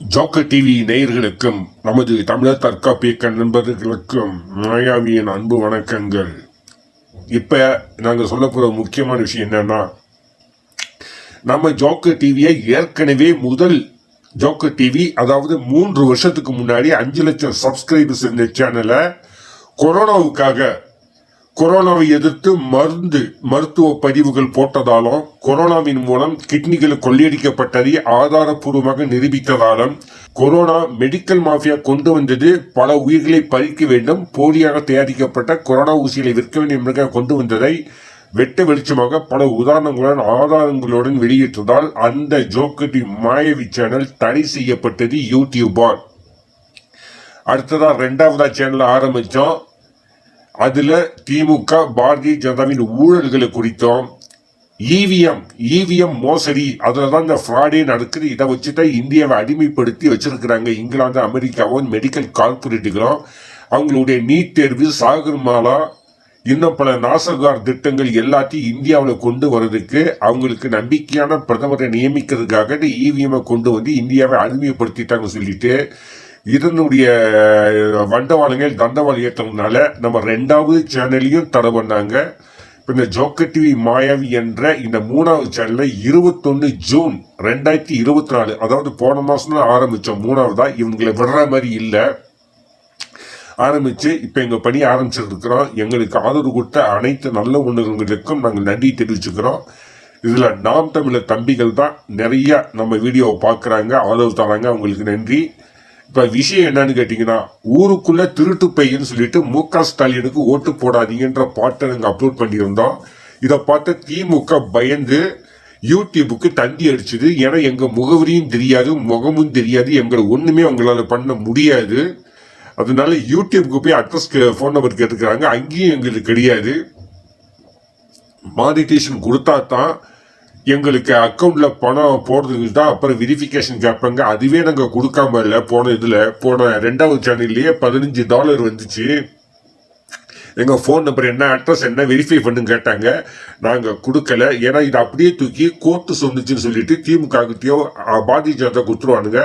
Joker TV நேயர்களுக்கும் நமது தமிழர் தற்காப்பு நண்பர்களுக்கும் மாயாவியின் அன்பு வணக்கங்கள். இப்போ நாங்கள் சொல்ல போகிற முக்கியமான விஷயம் என்னென்னா நம்ம ஜோக்கர் டிவியை ஏற்கனவே முதல் ஜோக்கர் டிவி அதாவது மூன்று வருஷத்துக்கு முன்னாடி அஞ்சு லட்சம் சப்ஸ்கிரைபர்ஸ் இருந்த சேனலை கொரோனாவுக்காக கொரோனாவை எதிர்த்து மருந்து மருத்துவ பதிவுகள் போட்டதாலும் கொரோனாவின் மூலம் கிட்னிகள் கொள்ளையடிக்கப்பட்டதை ஆதாரப்பூர்வமாக நிரூபித்ததாலும் கொரோனா மெடிக்கல் மாஃபியா கொண்டு வந்தது பல உயிர்களை பறிக்க வேண்டும் போலியாக தயாரிக்கப்பட்ட கொரோனா ஊசிகளை விற்க வேண்டும் என்பதற்காக கொண்டு வந்ததை வெட்ட வெளிச்சமாக பல உதாரணங்களுடன் ஆதாரங்களுடன் வெளியிட்டதால் அந்த ஜோக்கட்டி மாயவி சேனல் தடை செய்யப்பட்டது யூடியூபால். அடுத்ததாக ரெண்டாவதா சேனல் ஆரம்பித்தோம். அதுல திமுக பாரதிய ஜனதாவின் ஊழல்களை குறித்தும். இவிஎம் இவிஎம் மோசடி அதில் தான் இந்த ஃப்ராடே நடக்குது. இதை வச்சு தான் இந்தியாவை அடிமைப்படுத்தி வச்சிருக்கிறாங்க இங்கிலாந்து அமெரிக்காவும் மெடிக்கல் கார்பரேட்டுகளும் அவங்களுடைய நீட் தேர்வு சாகர்மாலா இன்னும் பல நாசகார் திட்டங்கள் எல்லாத்தையும் இந்தியாவில் கொண்டு வர்றதுக்கு அவங்களுக்கு நம்பிக்கையான பிரதமரை நியமிக்கிறதுக்காக இந்த இவிஎம்மை கொண்டு வந்து இந்தியாவை அடிமைப்படுத்திட்டாங்க சொல்லிட்டு இதனுடைய வண்டவாளங்கள் தண்டவாளம் ஏற்றதுனால நம்ம ரெண்டாவது சேனலையும் தடை பண்ணாங்க. இப்போ இந்த ஜோக்கர் டிவி மாயாவி என்ற இந்த மூணாவது சேனலில் இருபத்தொன்று ஜூன் ரெண்டாயிரத்தி இருபத்தி நாலு அதாவது போன மாதம் தான் ஆரம்பிச்சோம் மூணாவதா இவங்களை விடுற மாதிரி இல்லை. ஆரம்பித்து இப்போ எங்கள் பணி ஆரம்பிச்சிருக்கிறோம். எங்களுக்கு ஆதரவு கொடுத்த அனைத்து நல்ல உணர்வுகளுக்கும் நாங்கள் நன்றி தெரிவிச்சுக்கிறோம். இதில் நாம் தமிழர் தம்பிகள் தான் நிறைய நம்ம வீடியோவை பார்க்குறாங்க ஆதரவு தராங்க. அவங்களுக்கு நன்றி. இப்ப விஷயம் என்னன்னு கேட்டீங்கன்னா ஊருக்குள்ள திருட்டு பையன்னு சொல்லிட்டு மு க ஸ்டாலினுக்கு ஓட்டு போடாதீங்கன்ற பாட்டை நாங்கள் அப்லோட் பண்ணியிருந்தோம். இதை பார்த்து திமுக பயந்து யூடியூபுக்கு தந்தி அடிச்சது. ஏன்னா எங்க முகவரியும் தெரியாது முகமும் தெரியாது. எங்களை ஒண்ணுமே அவங்களால பண்ண முடியாது. அதனால யூடியூப்க்கு போய் அட்ரஸ் ஃபோன் நம்பர் கேட்டுக்கிறாங்க. அங்கேயும் எங்களுக்கு கிடையாது. மானிட்டேஷன் கொடுத்தா தான் எங்களுக்கு அக்கௌண்ட்டில் பணம் போடுறதுக்கு தான் அப்புறம் வெரிஃபிகேஷன் கேட்பாங்க அதுவே நாங்கள் கொடுக்காம இல்லை. போன இதில் போன ரெண்டாவது சேனல்லையே பதினஞ்சு டாலர் வந்துச்சு. எங்கள் ஃபோன் நம்பர் என்ன அட்ரஸ் என்ன வெரிஃபை பண்ணுன்னு கேட்டாங்க. நாங்கள் கொடுக்கல. ஏன்னா இதை அப்படியே தூக்கி கோர்ட்டு சொன்னுச்சுன்னு சொல்லிட்டு திமுக கிட்டயோ பாரதிய ஜனதா கொடுத்துருவானுங்க.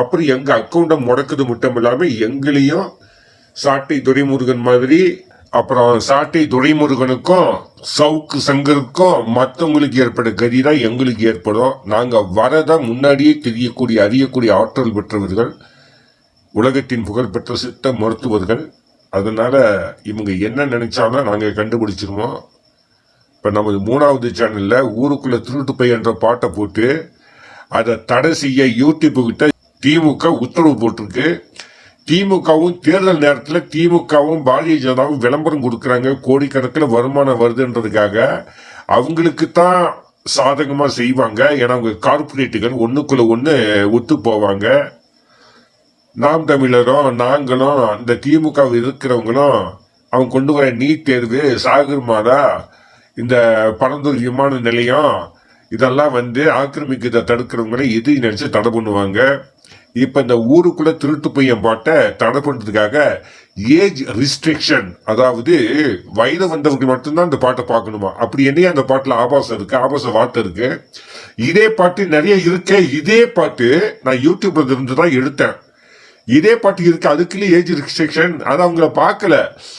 அப்புறம் எங்கள் அக்கௌண்ட்டை முடக்குது மட்டும் இல்லாமல் எங்களையும் சாட்டை துரைமுருகன் மாதிரி அப்புறம் சாட்டை துரைமுருகனுக்கும் சவுக்கு சங்கருக்கும் மற்றவங்களுக்கு ஏற்பட்ட கதி தான் எங்களுக்கு ஏற்படும். நாங்கள் வரதை முன்னாடியே தெரியக்கூடிய அறியக்கூடிய ஆற்றல் பெற்றவர்கள் உலகத்தின் புகழ்பெற்ற சித்த மருத்துவர்கள். அதனால் இவங்க என்ன நினைச்சாலும் நாங்கள் கண்டுபிடிச்சிருவோம். இப்போ நமது மூணாவது சேனலில் ஊருக்குள்ளே திருட்டு பை என்ற பாட்டை போட்டு அதை தடை செய்ய யூடியூப் கிட்ட திமுக உத்தரவு போட்டிருக்கு. திமுகவும் தேர்தல் நேரத்தில் திமுகவும் பாரதிய ஜனதாவும் விளம்பரம் கொடுக்குறாங்க. கோடிக்கணக்கில் வருமானம் வருதுன்றதுக்காக அவங்களுக்கு தான் சாதகமாக செய்வாங்க. ஏன்னா அவங்க கார்பரேட்டுகள் ஒன்றுக்குள்ளே ஒன்று ஒத்து போவாங்க. நாம் தமிழரும் நாங்களும் இந்த திமுக இருக்கிறவங்களும் அவங்க கொண்டு வர நீட் தேர்வு சாகர் மாதா இந்த பரந்தூர் விமான நிலையம் இதெல்லாம் வந்து ஆக்கிரமிக்கிறத தடுக்கிறவங்களை எது நினைச்சு தடை பண்ணுவாங்க. இப்ப இந்த ஊருக்குள்ள திருட்டு பையன் பாட்டை தடை பண்றதுக்காக ஏஜ் ரிஸ்ட்ரிக்ஷன் அதாவது வயது வந்தவர்கள் மட்டும்தான் இந்த பாட்டை பார்க்கணுமா? அப்படி என்னையே அந்த பாட்டுல ஆபாசம் இருக்கு ஆபாச வார்த்தை இருக்கு? இதே பாட்டு நிறைய இருக்கு இதே பாட்டு நான் யூடியூப்ல இருந்து தான் எடுத்தேன். இதே பாட்டு இருக்கு அதுக்குள்ளே ஏஜ் ரிஸ்ட்ரிக்ஷன் அது அவங்கள பார்க்கல.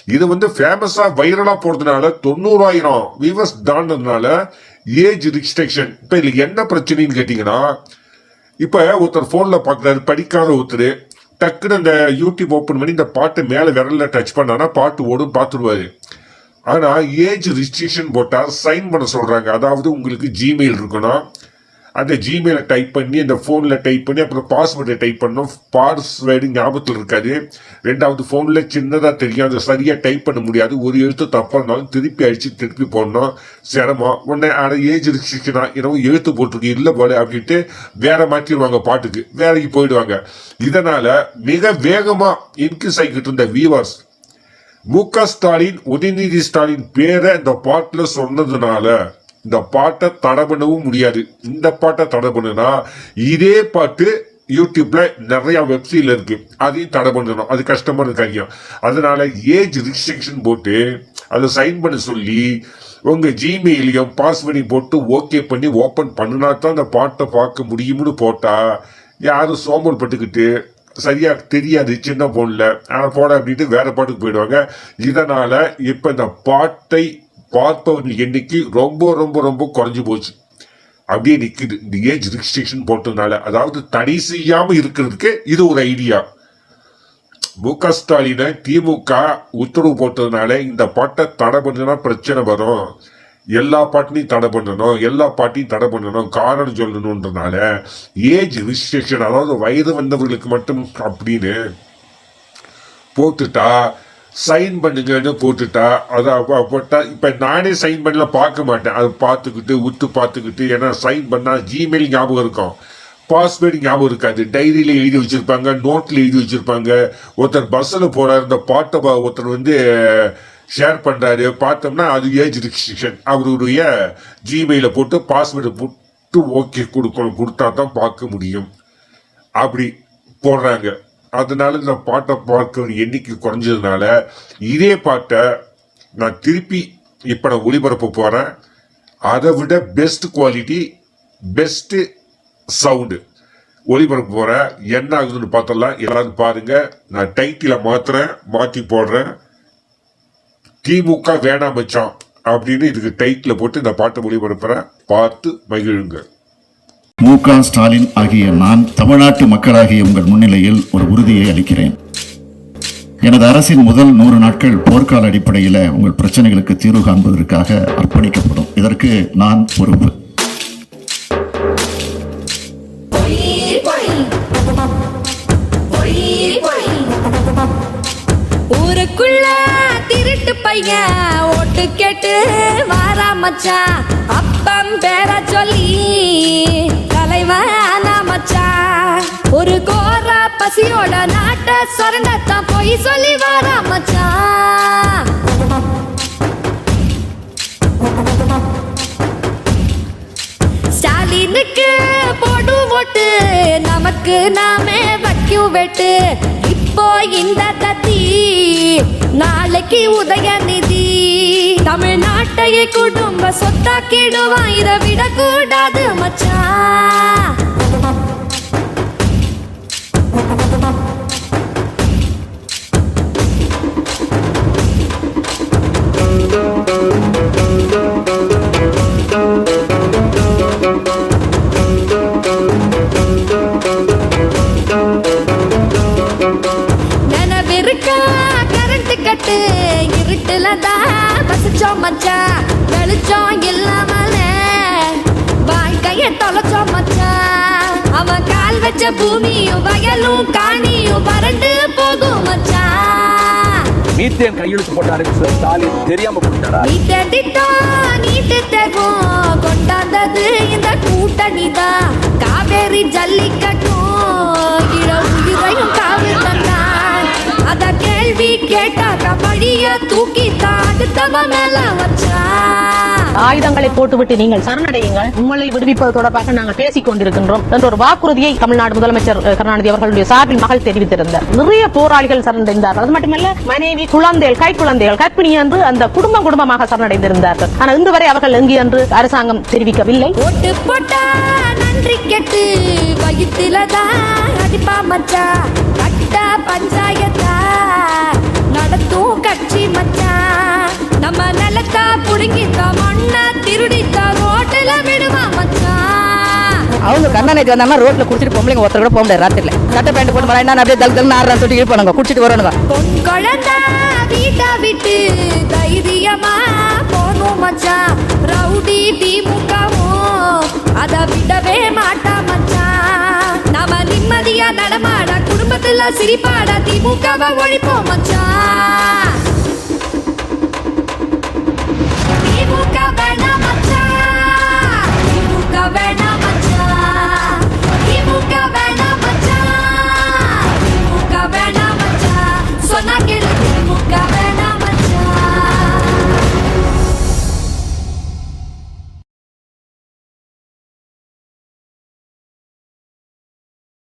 இது வந்து ஃபேமஸா வைரலா போறதுனால தொண்ணூறாயிரம் வியூவர்ஸ் தாண்டதுனால ஏஜ் ரிஸ்ட்ரிக்ஷன் இப்போ இதுல என்ன பிரச்சனைன்னு கேட்டீங்கன்னா இப்போ ஒருத்தர் ஃபோனில் பார்க்குறாரு படிக்காத ஒருத்தர் டக்குன்னு அந்த யூடியூப் ஓப்பன் பண்ணி இந்த பாட்டு மேலே விரலில் டச் பண்ணானா பாட்டு ஓடும் பார்த்துருவாரு ஆனால் ஏஜ் ரிஜிஸ்ட்ரேஷன் போட்டால் சைன் பண்ண சொல்கிறாங்க அதாவது உங்களுக்கு ஜிமெயில் இருக்கணும். அந்த ஜிமெயிலை டைப் பண்ணி அந்த ஃபோனில் டைப் பண்ணி அப்புறம் பாஸ்வேர்டை டைப் பண்ணோம். பாஸ்வேர்டு ஞாபகத்தில் இருக்காது. ரெண்டாவது ஃபோனில் சின்னதாக தெரியும். அதை சரியாக டைப் பண்ண முடியாது. ஒரு எழுத்து தப்பாக இருந்தாலும் திருப்பி அடித்து திருப்பி போடணும். சிரமம். உடனே ஆனால் ஏஜ் இருந்துச்சுன்னா என்னவோ எழுத்து போட்டிருக்கு. இல்லை போல அப்படின்ட்டு வேற மாற்றிடுவாங்க பாட்டுக்கு. வேலைக்கு போயிடுவாங்க. இதனால் மிக வேகமாக இன்க்ரீஸ் ஆகிக்கிட்டு இருந்த வியூவர்ஸ் மு க ஸ்டாலின் உதயநிதி ஸ்டாலின் பேரை இந்த பாட்டில் சொன்னதுனால இந்த பாட்டை தடை பண்ணவும் முடியாது. இந்த பாட்டை தடை பண்ணுனா இதே பாட்டு யூடியூப்ல நிறைய வெப்சைட்ல இருக்கு. அதையும் தடை பண்ணணும் அது கஷ்டமான காரியம் அதனால ஏஜ் ரிஸ்ட்ரிக்ஷன் போட்டு அதை சைன் பண்ண சொல்லி உங்க ஜிமெயிலையும் பாஸ்வேர்டையும் போட்டு ஓகே பண்ணி ஓபன் பண்ணினா தான் அந்த பாட்டை பார்க்க முடியும்னு போட்டா யாரும் சோம்பல் பட்டுக்கிட்டு சரியா தெரியாது. சின்ன போன்ல ஆனால் போட அப்படின்ட்டு வேற பாட்டுக்கு போயிடுவாங்க. இதனால இப்ப இந்த பாட்டை பார்ப்பவர்கள் எண்ணிக்கை ரொம்ப ரொம்ப ரொம்ப குறைஞ்சி போச்சு. அப்படியே நிற்குது இந்த ஏஜ் ரிஜிஸ்ட்ரேஷன் போட்டதுனால அதாவது தடை செய்யாமல் இருக்கிறதுக்கு இது ஒரு ஐடியா மு க ஸ்டாலினை திமுக உத்தரவு போட்டதுனால இந்த பாட்டை தடை பண்ணுனா பிரச்சனை வரும். எல்லா பாட்டையும் தடை பண்ணணும். எல்லா பாட்டையும் தடை பண்ணணும். காரணம் சொல்லணுன்றனால ஏஜ் ரிஜிஸ்ட்ரேஷன் அதாவது வயது வந்தவர்களுக்கு மட்டும் அப்படின்னு போட்டுட்டா சைன் பண்ணுங்கன்னு போட்டுட்டா அதை அப்போ போட்டா இப்போ நானே சைன் பண்ணல பார்க்க மாட்டேன். அதை பார்த்துக்கிட்டு உத்து பார்த்துக்கிட்டு ஏன்னா சைன் பண்ணால் ஜிமெயில் ஞாபகம் இருக்கும். பாஸ்வேர்டு ஞாபகம் இருக்காது. டைரியில் எழுதி வச்சுருப்பாங்க நோட்டில் எழுதி வச்சுருப்பாங்க. ஒருத்தர் பஸ்ஸில் போறாரு இந்த பாட்டை ஒருத்தர் வந்து ஷேர் பண்ணுறாரு பார்த்தோம்னா அது ஏஜ் ரிஸ்ட்ரிக்ஷன் அவருடைய ஜிமெயிலில் போட்டு பாஸ்வேர்டு போட்டு ஓகே கொடுக்கணும். கொடுத்தா தான் பார்க்க முடியும். அப்படி போடுறாங்க. அதனால இந்த பாட்டை பார்க்கிற எண்ணிக்கை குறைஞ்சதுனால இதே பாட்டை நான் திருப்பி இப்போ நான் ஒளிபரப்ப போகிறேன் அதை விட பெஸ்ட் குவாலிட்டி பெஸ்ட்டு சவுண்டு ஒளிபரப்ப போகிறேன் என்ன ஆகுதுன்னு பார்த்தலாம் எல்லாரும் பாருங்க. நான் டைட்டிலை மாத்துறேன் மாற்றி போடுறேன். திமுக வேணாம் மச்சான் அப்படின்னு இதுக்கு டைட்டில் போட்டு இந்த பாட்டை ஒளிபரப்புறேன். பார்த்து மகிழுங்க. மு க ஸ்டாலின் ஆகிய நான் தமிழ்நாட்டு மக்களாகிய உங்கள் முன்னிலையில் ஒரு உறுதியை அளிக்கிறேன். எனது அரசின் முதல் நூறு நாட்கள் போர்க்கால அடிப்படையில் உங்கள் பிரச்சனைகளுக்கு தீர்வு காண்பதற்காக அர்ப்பணிக்கப்படும். இதற்கு நான் பொறுப்பு. ஊருக்குள்ள திருட்டு பையன் ஓட்டு கேட்டு வாரா மச்சான். அப்பம் பேர சொல்லி தலைவன் மச்சான். ஒரு கோர பசியோட நாட்ட சொரண்டத்தான் போய் சொல்லி வாரா மச்சான். ஸ்டாலினுக்கு போடு ஓட்டு நமக்கு நாமே வைக்கும் வெட்டு. இப்போ இந்த தத்தி நாளைக்கு உதயநிதி. தமிழ்நாட்டையே குடும்ப சொத்தாக்கிடுவான். இதை விடக்கூடாது மச்சான். வச்ச பூமியும் வயலும் காணியும் வறண்டு போகும் மச்சான் மீத்தேன் கையெழுத்து போட்டாரு ஸ்டாலின் தெரியாம போட்டாரா நீட்ட திட்டம் நீட்டு தேர்வும் கொண்டாந்தது இந்த கூட்டணி தான் காவேரி ஜல்லிக்கட்டும் இள உயிரையும் காவு தந்தான். அத கேள்வி கேட்டாக்கா படிய தூக்கி மேல வச்சா. ஆயுதங்களை போட்டுவிட்டு நீங்கள் சரணடையுங்கள். உங்களை விடுவிப்பது தொடர்பாக நாங்கள் பேசிக் கொண்டிருக்கின்றோம் என்ற ஒரு வாக்குறுதியை தமிழ்நாடு முதலமைச்சர் கருணாநிதி அவர்களுடைய சார்பில் மகள் தெரிவித்திருந்தார் நிறைய போராளிகள் சரணடைந்தார்கள். அது மட்டுமல்ல மனைவி குழந்தைகள் கை குழந்தைகள் கற்பிணி என்று அந்த குடும்பம் குடும்பமாக சரணடைந்திருந்தார்கள். ஆனால் இன்று வரை அவர்கள் எங்கு என்று அரசாங்கம் தெரிவிக்கவில்லை. நன்றி கெட்டு வயிற்றுல தான் அடிப்பா மச்சா. பஞ்சாயத்தா. நடத்தும் கட்சி மச்சான் நம்ம நிலத்தா புடுங்கித்தா மண்ண திருடித்தா ரோட்டுல விடுவா மச்சான் அவங்க கருணாநிதி வந்தாங்கன்னா ரோட்ல குடிச்சிட்டு பொம்பளைங்க ஒருத்தர் கூட போக முடியாது ராத்திரில. சட்டை பேண்ட் போட்டு வரேன் என்ன அப்படியே தல் தல் ஆடுறான்னு சொல்லிட்டு இருப்பானுங்க குடிச்சிட்டு வரணுங்க பொன் குழந்தா வீட்டை விட்டு தைரியமா போகணும் மச்சான் நல்ல சிரிப்பாடா திமுகவை ஒழிப்போம் மச்சான். திமுக